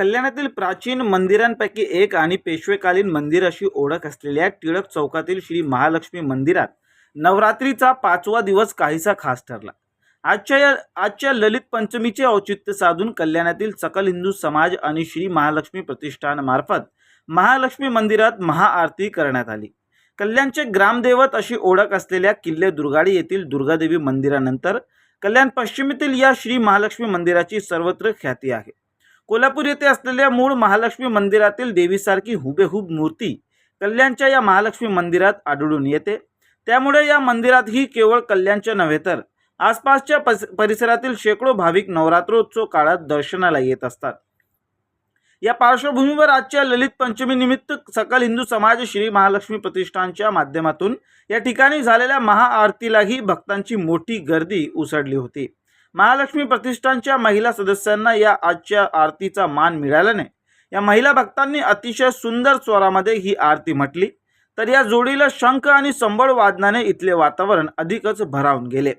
कल्याणातील प्राचीन मंदिरांपैकी एक आणि पेशवेकालीन मंदिर अशी ओळख असलेल्या टिळक चौकातील श्री महालक्ष्मी मंदिरात नवरात्रीचा पाचवा दिवस काहीसा खास ठरला. आजच्या या आजच्या ललित पंचमीचे औचित्य साधून कल्याणातील सकल हिंदू समाज आणि श्री महालक्ष्मी प्रतिष्ठानमार्फत महालक्ष्मी मंदिरात महाआरती करण्यात आली. कल्याणचे ग्रामदैवत अशी ओळख असलेल्या किल्ले दुर्गाडी येथील दुर्गादेवी मंदिरानंतर कल्याण पश्चिमेतील या श्री महालक्ष्मी मंदिराची सर्वत्र ख्याती आहे. कोल्हापूर येथे असलेल्या मूळ महालक्ष्मी मंदिरातील देवीसारखी हुबेहूब मूर्ती कल्याणच्या या महालक्ष्मी मंदिरात आढळून येते. त्यामुळे या मंदिरातही केवळ कल्याणच्या नव्हे तर आसपासच्या परिसरातील शेकडो भाविक नवरात्रोत्सव काळात दर्शनाला येत असतात. या पार्श्वभूमीवर आजच्या ललित पंचमी निमित्त सकल हिंदू समाज श्री महालक्ष्मी प्रतिष्ठानच्या माध्यमातून या ठिकाणी झालेल्या महाआरतीलाही भक्तांची मोठी गर्दी उसळली होती. महालक्ष्मी प्रतिष्ठानच्या महिला सदस्यांना या आजच्या आरतीचा मान मिळाल्याने या महिला भक्तांनी अतिशय सुंदर स्वरामध्ये ही आरती म्हटली. तर या जोडीला शंख आणि संबळ वादनाने इथले वातावरण अधिकच भरावून गेले.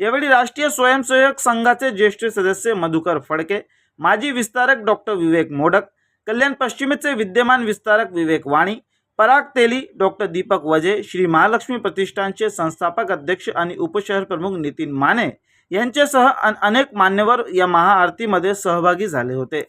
यावेळी राष्ट्रीय स्वयंसेवक संघाचे ज्येष्ठ सदस्य मधुकर फडके माजी विस्तारक डॉक्टर विवेक मोडक कल्याण पश्चिमेचे विद्यमान विस्तारक विवेक वाणी पराग तेली डॉक्टर दीपक वजे श्री महालक्ष्मी प्रतिष्ठानचे संस्थापक अध्यक्ष आणि उपशहर प्रमुख नितीन माने यांच्यासह अनेक मान्यवर या महाआरतीमध्ये सहभागी झाले होते.